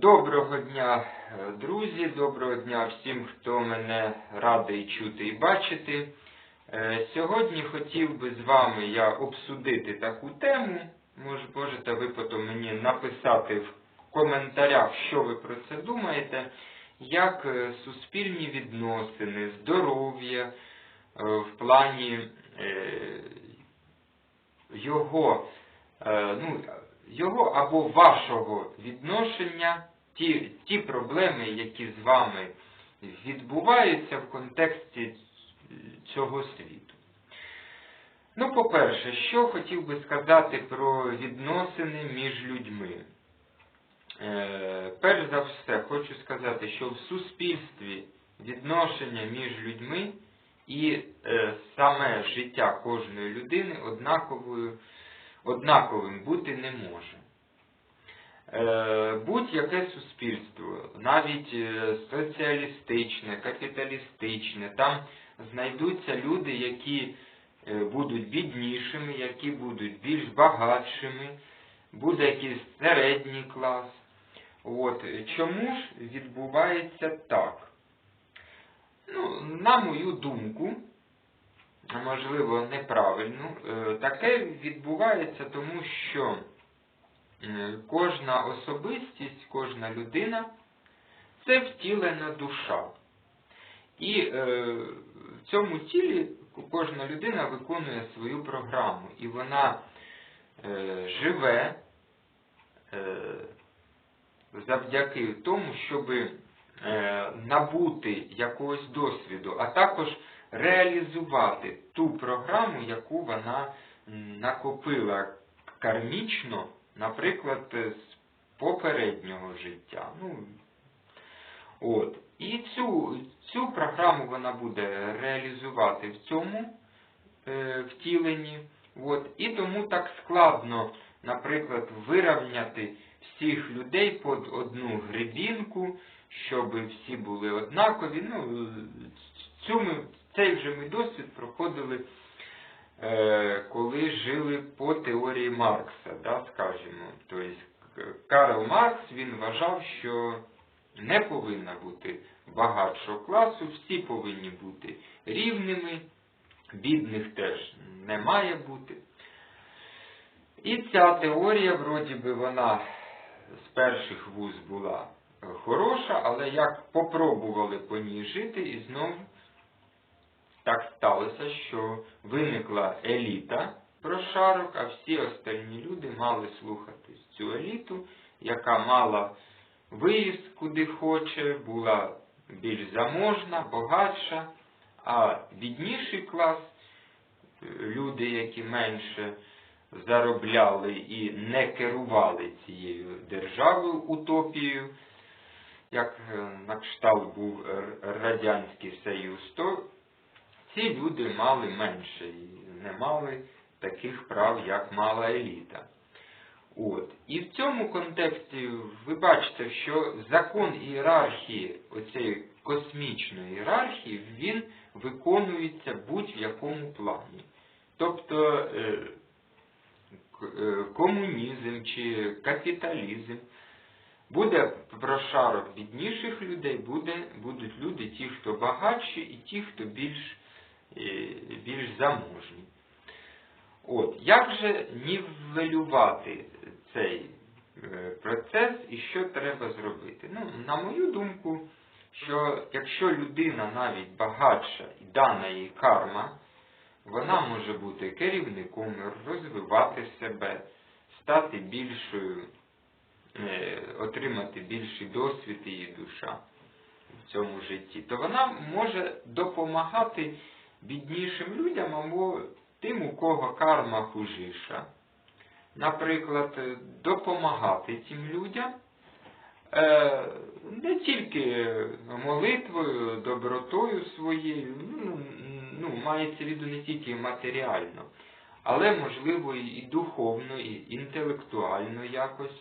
Доброго дня, е, друзі, доброго дня всім, хто мене радий чути і бачити. Е, Сьогодні хотів би з вами я обсудити таку тему. Мож- Можете ви потім мені написати в коментарях, що ви про це думаєте, як е, суспільні відносини, здоров'я в плані його, ну, його або вашого відношення, ті, ті проблеми, які з вами відбуваються в контексті цього світу. Ну, по-перше, що хотів би сказати про відносини між людьми. Е, перш за все, хочу сказати, що в суспільстві відношення між людьми і е, саме життя кожної людини однаковою, однаковим бути не може. Е, будь-яке суспільство, навіть е, соціалістичне, капіталістичне, там знайдуться люди, які е, будуть біднішими, які будуть більш багатшими, буде якийсь середній клас. От. Чому ж відбувається так? Ну, на мою думку, можливо, неправильну, е, таке відбувається тому, що кожна особистість, кожна людина це втілена душа. І е, в цьому тілі кожна людина виконує свою програму, і вона е, живе е, завдяки тому, щоб е, набути якогось досвіду, а також реалізувати ту програму, яку вона накопила кармічно, наприклад, з попереднього життя. Ну, От. І цю, цю програму вона буде реалізувати в цьому е, втіленні. От. І тому так складно, наприклад, вирівняти всіх людей під одну грибінку, щоб всі були однакові. Ну, цю ми, цей вже ми досвід проходили, коли жили по теорії Маркса, да, скажімо. Тобто Карл Маркс він вважав, що не повинна бути багатшого класу, всі повинні бути рівними, бідних теж не має бути. І ця теорія, вроді би, вона з перших вуз була хороша, але як попробували по ній жити, і знову так сталося, що виникла еліта прошарок, а всі остальні люди мали слухати цю еліту, яка мала виїзд куди хоче, була більш заможна, багатша, а бідніший клас, люди, які менше заробляли і не керували цією державою утопією, як е, на кшталт був Радянський Союз, то ці люди мали менше і не мали таких прав, як мала еліта. От. І в цьому контексті ви бачите, що закон ієрархії, оцієї космічної ієрархії, він виконується будь-в якому плані. Тобто е, е, комунізм чи капіталізм. Буде прошарок бідніших людей, буде, будуть люди, ті, хто багатші, і ті, хто більш, більш заможні. От, як же нівелювати цей е, процес і що треба зробити? Ну, на мою думку, що якщо людина навіть багатша і дана їй карма, вона може бути керівником, розвивати себе, стати більшою, е, отримати більший досвід її душа в цьому житті, то вона може допомагати біднішим людям або тим, у кого карма хужіша. Наприклад, допомагати цим людям е, не тільки молитвою, добротою своєю, ну, ну, мається в виду не тільки матеріально, але, можливо, і духовно, і інтелектуально якось.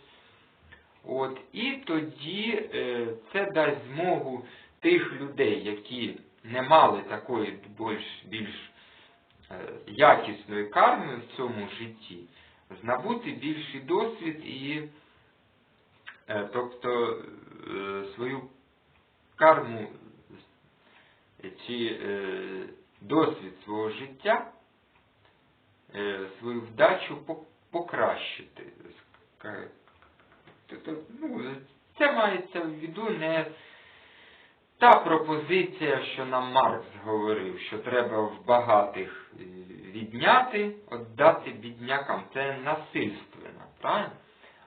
От, і тоді е, це дасть змогу тих людей, які не мали такої більш, більш е, якісної карми в цьому житті, знабути більший досвід і е, тобто е, свою карму чи досвід свого життя, свою вдачу покращити. Тобто, ну, це мається в виду не та пропозиція, що нам Маркс говорив, що треба в багатих е, відняти, віддати біднякам. Це насильственно, правильно?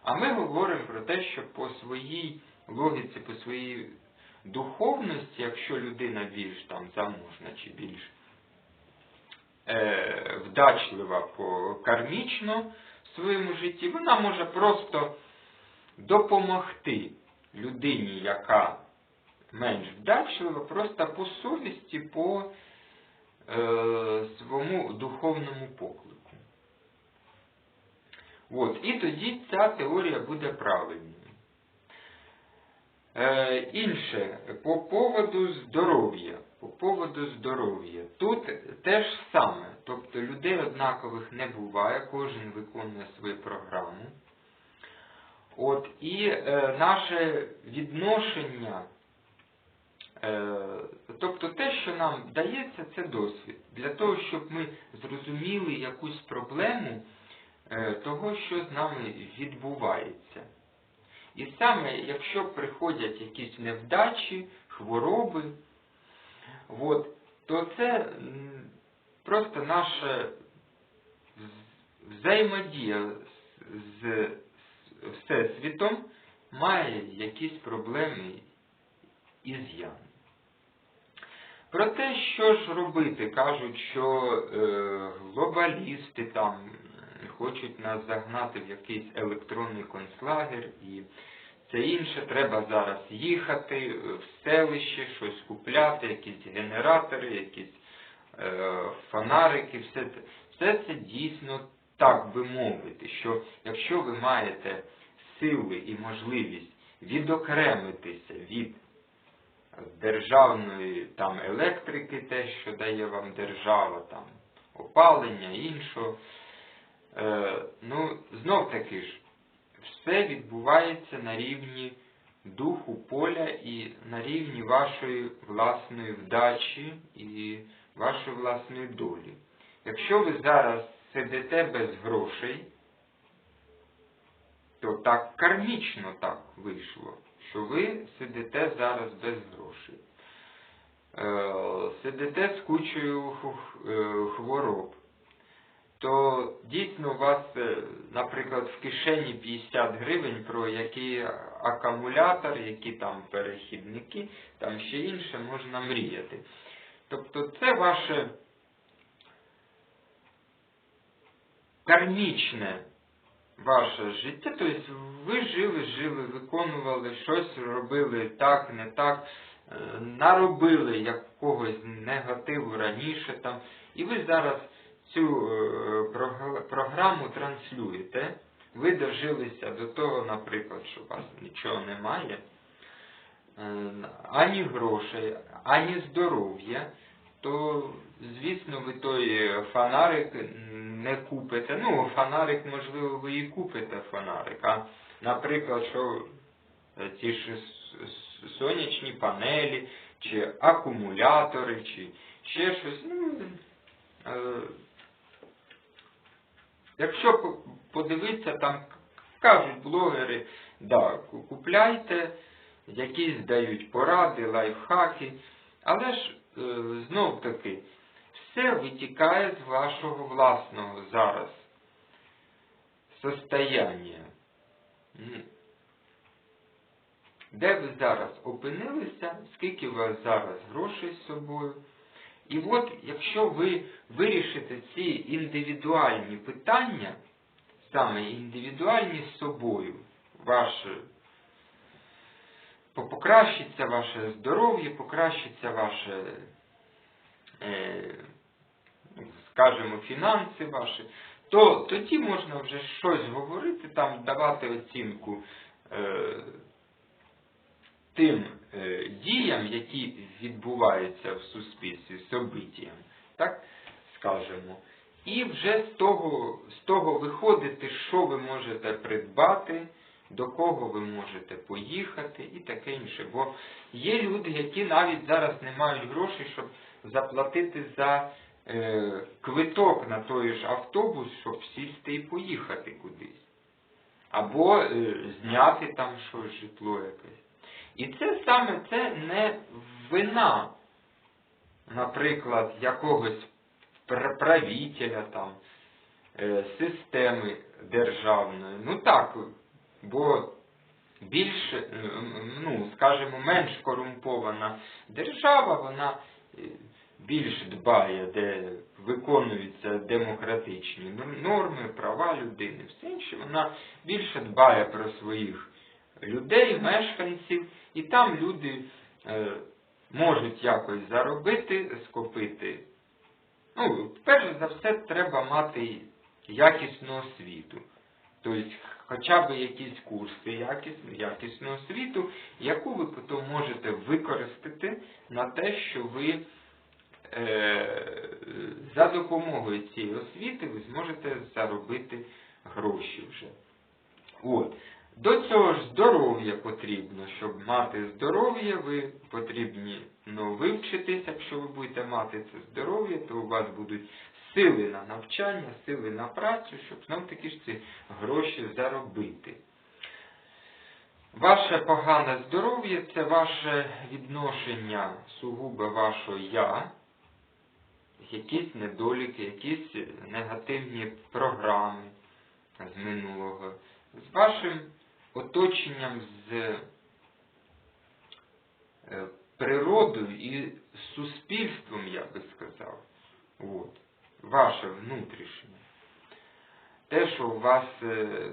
А ми говоримо про те, що по своїй логіці, по своїй духовності, якщо людина більш там заможна чи більш е, вдачлива по кармічно в своєму житті, вона може просто допомогти людині, яка менш вдачлива, просто по совісті, по е, своєму духовному поклику. От, і тоді ця теорія буде правильною. Е, інше, по поводу здоров'я. По поводу здоров'я. Тут те ж саме. Тобто людей однакових не буває, кожен виконує свою програму. От, і е, наше відношення, тобто те, що нам дається, це досвід. Для того, щоб ми зрозуміли якусь проблему е, того, що з нами відбувається. І саме, якщо приходять якісь невдачі, хвороби, от, то це просто наша взаємодія з Всесвітом має якісь проблеми і з'яви. Про те, що ж робити, кажуть, що е, глобалісти там хочуть нас загнати в якийсь електронний концлагер і це інше. Треба зараз їхати в селище, щось купляти, якісь генератори, якісь е, фонарики, все це. Все це дійсно так би мовити, що якщо ви маєте сили і можливість відокремитися від державної там електрики, те, що дає вам держава, там опалення, іншого, е, ну, знов таки ж, все відбувається на рівні духу поля і на рівні вашої власної вдачі і вашої власної долі. Якщо ви зараз сидите без грошей, то так кармічно так вийшло, що ви сидите зараз без грошей. Е, Сидите з кучою е, хвороб, то дійсно у вас, е, наприклад, в кишені 50 гривень, про який акумулятор, які там перехідники, там ще інше можна мріяти. Тобто це ваше кармічне ваше життя, тобто ви жили, жили, виконували щось, робили так, не так, е, наробили якогось негативу раніше там, і ви зараз цю е, програму транслюєте, ви дожилися до того, наприклад, що у вас нічого немає, е, ані грошей, ані здоров'я, то, звісно, ви той фонарик не купите. Ну, фонарик, можливо, ви і купите фонарик. А, наприклад, що е, ті ж сонячні панелі, чи акумулятори, чи ще щось. Ну, е, якщо подивитися, там кажуть блогери, да, купляйте, якісь дають поради, лайфхаки, але ж е, знов таки, все витікає з вашого власного зараз состояння. Де ви зараз опинилися, скільки у вас зараз грошей з собою. І от, якщо ви вирішите ці індивідуальні питання, саме індивідуальні з собою, ваше, покращиться ваше здоров'я, покращиться ваше, е, скажімо, фінанси ваші, то тоді можна вже щось говорити, там давати оцінку е, тим е, діям, які відбуваються в суспільстві, собиттям, так скажемо. І вже з того, з того виходити, що ви можете придбати до кого ви можете поїхати і таке інше. Бо є люди, які навіть зараз не мають грошей, щоб заплатити за е, квиток на той ж автобус, щоб сісти і поїхати кудись. Або е, зняти там щось житло якесь. І це саме це не вина, наприклад, якогось пр- правителя там, е, системи державної. Ну так, бо більш, ну, скажімо, менш корумпована держава, вона е, більш дбає, де виконуються демократичні норми, права людини, все інше, вона більше дбає про своїх людей, мешканців, і там люди е, можуть якось заробити, скопити. Ну, перш за все, треба мати якісну освіту. Тобто, хоча б якісь курси якісну, якісну освіту, яку ви потім можете використати на те, що ви е, за допомогою цієї освіти ви зможете заробити гроші вже. От. До цього ж здоров'я потрібно, щоб мати здоров'я, ви потрібні ну, вивчитись, якщо ви будете мати це здоров'я, то у вас будуть сили на навчання, сили на працю, щоб знов таки ж ці гроші заробити. Ваше погане здоров'я це ваше відношення сугубо вашого я, якісь недоліки, якісь негативні програми з минулого, з вашим оточенням, з е, природою і суспільством, я би сказав. От. Ваше внутрішнє. Те, що у вас е,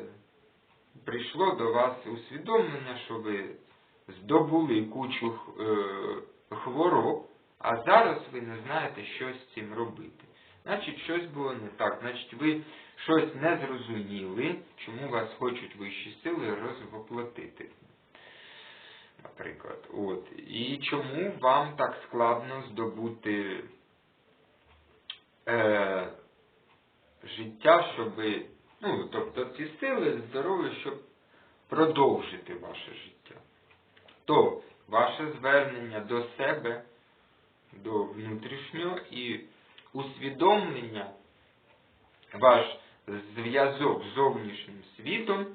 прийшло до вас усвідомлення, що ви здобули кучу е, хвороб, а зараз ви не знаєте, що з цим робити. Значить, щось було не так. Значить, ви щось не зрозуміли, чому вас хочуть вищі сили розвоплотити. Наприклад, от. І чому вам так складно здобути е, життя, щоб, ну, тобто ці сили здоров'я, щоб продовжити ваше життя. То ваше звернення до себе, до внутрішнього і усвідомлення, ваш зв'язок з зовнішнім світом,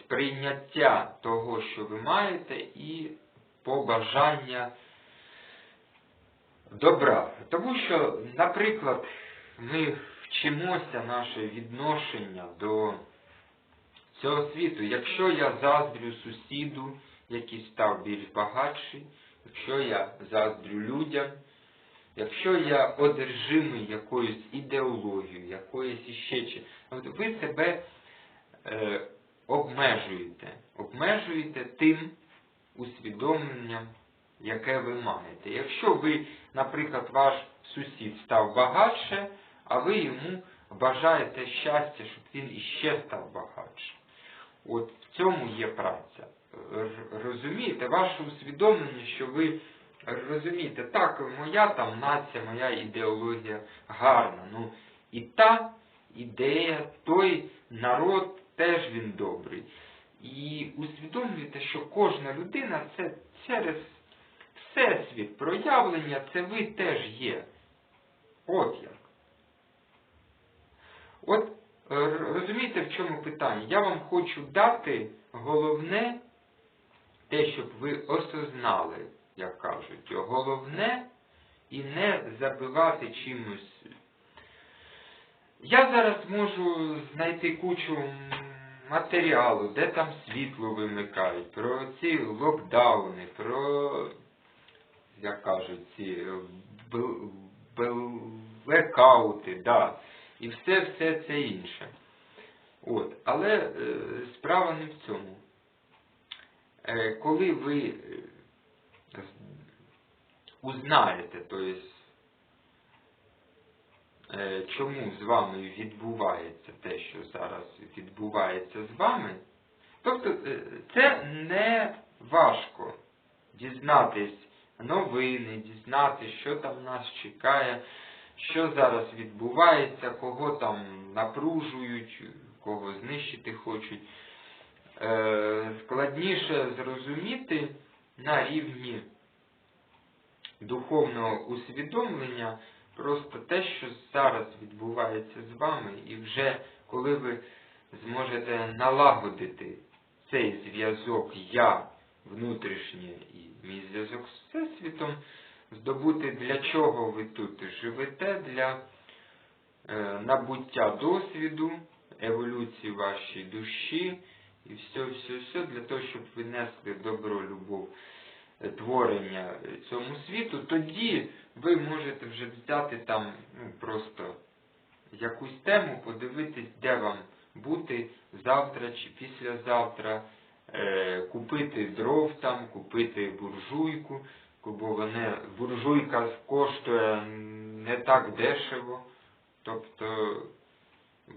сприйняття того, що ви маєте, і побажання добра. Тому що, наприклад, ми вчимося наше відношення до цього світу. Якщо я заздрю сусіду, який став більш багатший, якщо я заздрю людям, якщо я одержимий якоюсь ідеологією, якоюсь іще чи ви себе е, обмежуєте, обмежуєте тим усвідомленням, яке ви маєте. Якщо ви, наприклад, ваш сусід став багатше, а ви йому бажаєте щастя, щоб він іще став багатшим. От в цьому є праця. Розумієте, ваше усвідомлення, що ви розумієте, так, моя там нація, моя ідеологія гарна. Ну і та ідея, той народ теж він добрий. І усвідомлюєте, що кожна людина це через всесвіт проявлення, це ви теж є. От як. От е, розумієте, в чому питання? Я вам хочу дати головне те, щоб ви осознали, як кажуть, головне і не забивати чимось. Я зараз можу знайти кучу матеріалу, де там світло вимикають, про ці локдауни, про, як кажуть, ці бл- блекаути, да, і все, все це інше. От. Але е, справа не в цьому. Е, коли ви е, узнаєте, тобто, е, чому з вами відбувається те, що зараз відбувається з вами, тобто е, це не важко дізнатись новини, дізнатись, що там нас чекає, що зараз відбувається, кого там напружують, кого знищити хочуть. е, складніше зрозуміти на рівні духовного усвідомлення просто те, що зараз відбувається з вами, і вже коли ви зможете налагодити цей зв'язок я внутрішнє і мій зв'язок з Всесвітом, здобути для чого ви тут живете, для е, набуття досвіду, еволюції вашої душі і все, все, все для того, щоб ви несли добро, любов, е, творення цьому світу, тоді ви можете вже взяти там ну, просто якусь тему, подивитись, де вам бути завтра чи післязавтра, е, купити дров там, купити буржуйку, бо вони, буржуйка коштує не так дешево. Тобто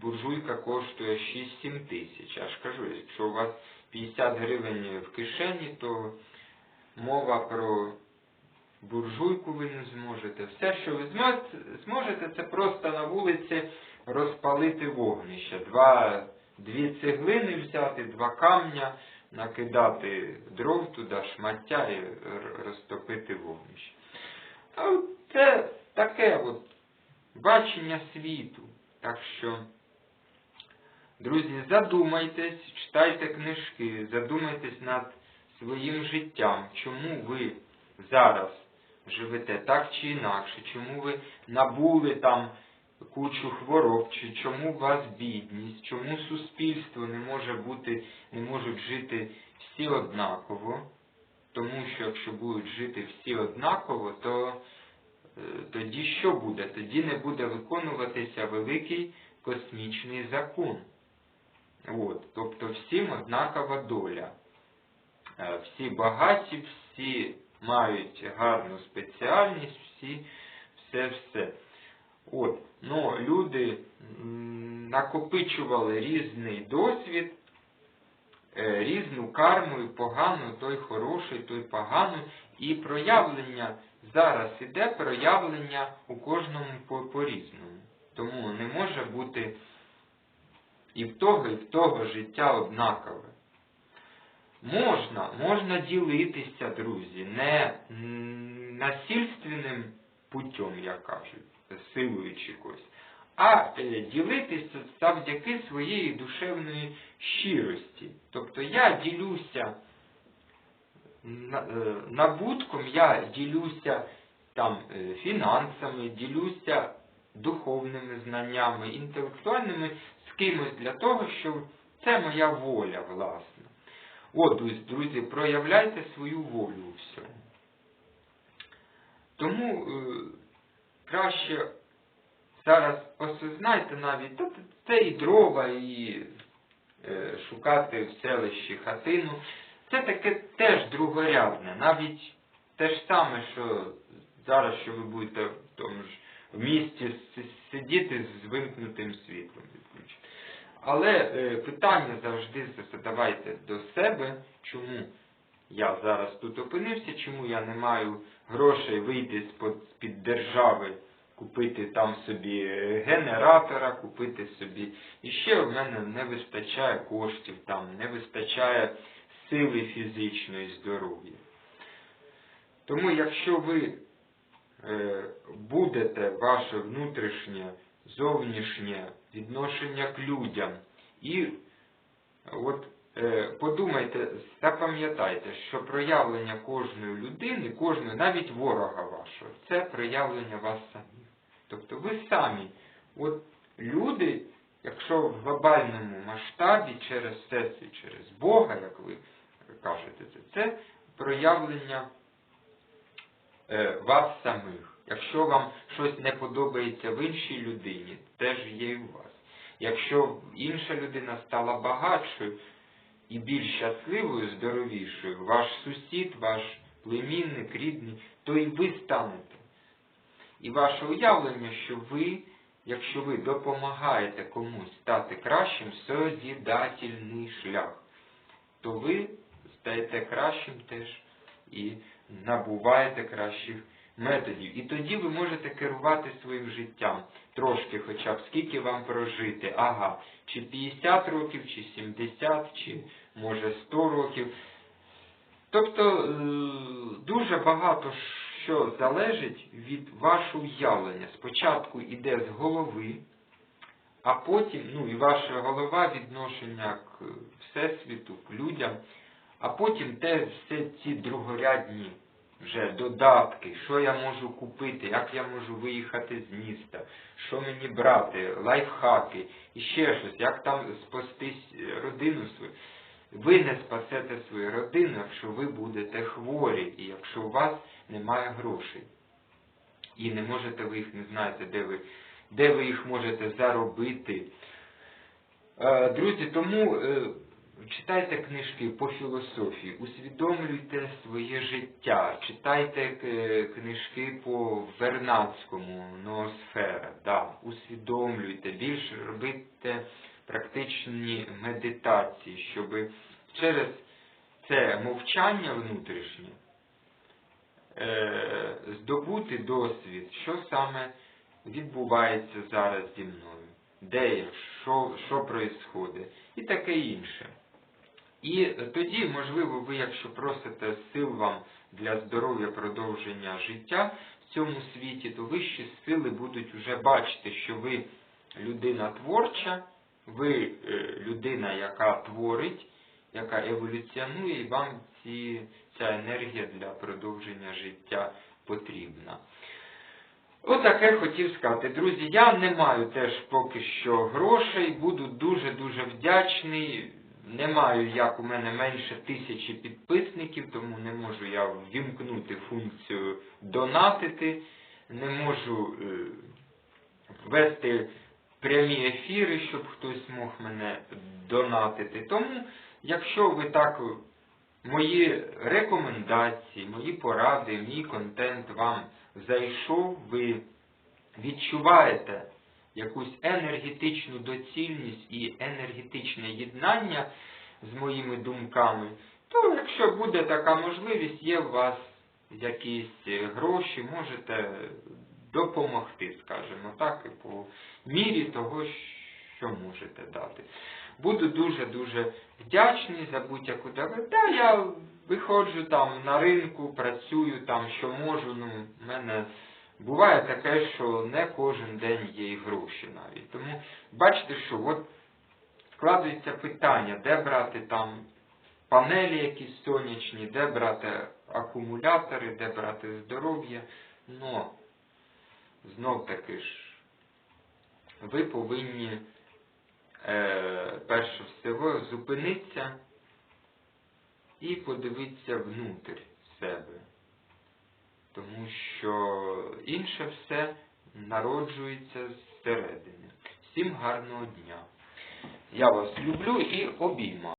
буржуйка коштує 6-7 тисяч. Я ж кажу, якщо у вас 50 гривень в кишені, то мова про буржуйку ви не зможете. Все, що ви зможете, це просто на вулиці розпалити вогнище. Два, дві цеглини взяти, два камня, накидати дров туди, шмаття і розтопити вогнище. Це таке от бачення світу. Так що, друзі, задумайтесь, читайте книжки, задумайтесь над своїм життям, чому ви зараз живете так чи інакше, чому ви набули там кучу хвороб, чи чому у вас бідність, чому суспільство не може бути, не можуть жити всі однаково. Тому що якщо будуть жити всі однаково, то е, тоді що буде? Тоді не буде виконуватися великий космічний закон. От, тобто всім однакова доля. Е, Всі багаті, всі мають гарну спеціальність, всі все-все. От, ну, люди накопичували різний досвід, е, різну карму, і погану, той хороший, той поганий. І проявлення зараз іде проявлення у кожному по- по-різному. Тому не може бути і в того, і в того життя однакове. Можна, можна ділитися, друзі, не насильственним путем, як кажуть, силуючи когось, а е, ділитися завдяки своєї душевної щирості. Тобто я ділюся е, набутком, я ділюся там е, фінансами, ділюся духовними знаннями, інтелектуальними з кимось для того, що це моя воля, власне. От, друзі, проявляйте свою волю у всьому. Тому краще зараз осознайте навіть, та це і дрова, і е, шукати в селищі хатину. Це таке теж другорядне. Навіть те ж саме, що зараз, що ви будете в тому ж в місті сидіти з вимкнутим світлом. Але е, питання завжди задавайте до себе, чому я зараз тут опинився, чому я не маю грошей вийти з під держави, купити там собі генератора, купити собі. І ще в мене не вистачає коштів, там не вистачає сили фізичної здоров'я. Тому якщо ви е, будете ваше внутрішнє, зовнішнє відношення к людям і от подумайте, запам'ятайте, що проявлення кожної людини, кожної, навіть ворога вашого, це проявлення вас самих. Тобто ви самі, от люди, якщо в глобальному масштабі через Всесвіт, через Бога, як ви кажете, це, це проявлення е, вас самих. Якщо вам щось не подобається в іншій людині, теж є і у вас. Якщо інша людина стала багатшою і більш щасливою, здоровішою, ваш сусід, ваш племінник, рідний, то і ви станете. І ваше уявлення, що ви, якщо ви допомагаєте комусь стати кращим, созідательний шлях, то ви стаєте кращим теж і набуваєте кращих методів. І тоді ви можете керувати своїм життям трошки хоча б скільки вам прожити. Ага, чи 50 років, чи 70, чи може 100 років. Тобто е, дуже багато що залежить від вашого уявлення. Спочатку йде з голови, а потім, ну і ваша голова відношення к Всесвіту, к людям, а потім те все ці другорядні вже додатки, що я можу купити, як я можу виїхати з міста, що мені брати, лайфхаки і ще щось, як там спастись родину свою. Ви не спасете свою родину, якщо ви будете хворі і якщо у вас немає грошей. І не можете ви їх не знаєте, де ви, де ви їх можете заробити. Е, Друзі, тому е, читайте книжки по філософії, усвідомлюйте своє життя, читайте е, книжки по Вернадському, ноосфера, да, усвідомлюйте, більше робите практичні медитації, щоб через це мовчання внутрішнє е, здобути досвід, що саме відбувається зараз зі мною, де я, що, що происходить, і таке інше. І тоді, можливо, ви, якщо просите сил вам для здоров'я продовження життя в цьому світі, то вищі сили будуть вже бачити, що ви людина творча, ви е, людина, яка творить, яка еволюціонує, і вам ці, ця енергія для продовження життя потрібна. Отаке хотів сказати. Друзі, я не маю теж поки що грошей, буду дуже-дуже вдячний. Не маю, як у мене менше тисячі підписників, тому не можу я ввімкнути функцію донатити, не можу е, ввести прямі ефіри, щоб хтось мог мене донатити. Тому, якщо ви так мої рекомендації, мої поради, мій контент вам зайшов, ви відчуваєте якусь енергетичну доцільність і енергетичне єднання з моїми думками, то якщо буде така можливість, є у вас якісь гроші, можете допомогти, скажімо так, і по мірі того, що можете дати. Буду дуже-дуже вдячний за будь-яку дави. Та я виходжу там на ринку, працюю там, що можу. Ну, в мене буває таке, що не кожен день є і гроші навіть. Тому бачите, що от складується питання, де брати там панелі якісь сонячні, де брати акумулятори, де брати здоров'я. Но знов таки ж ви повинні е, перше всього зупинитися і подивитися внутрь себе. Тому що інше все народжується зсередини. Всім гарного дня. Я вас люблю і обіймаю.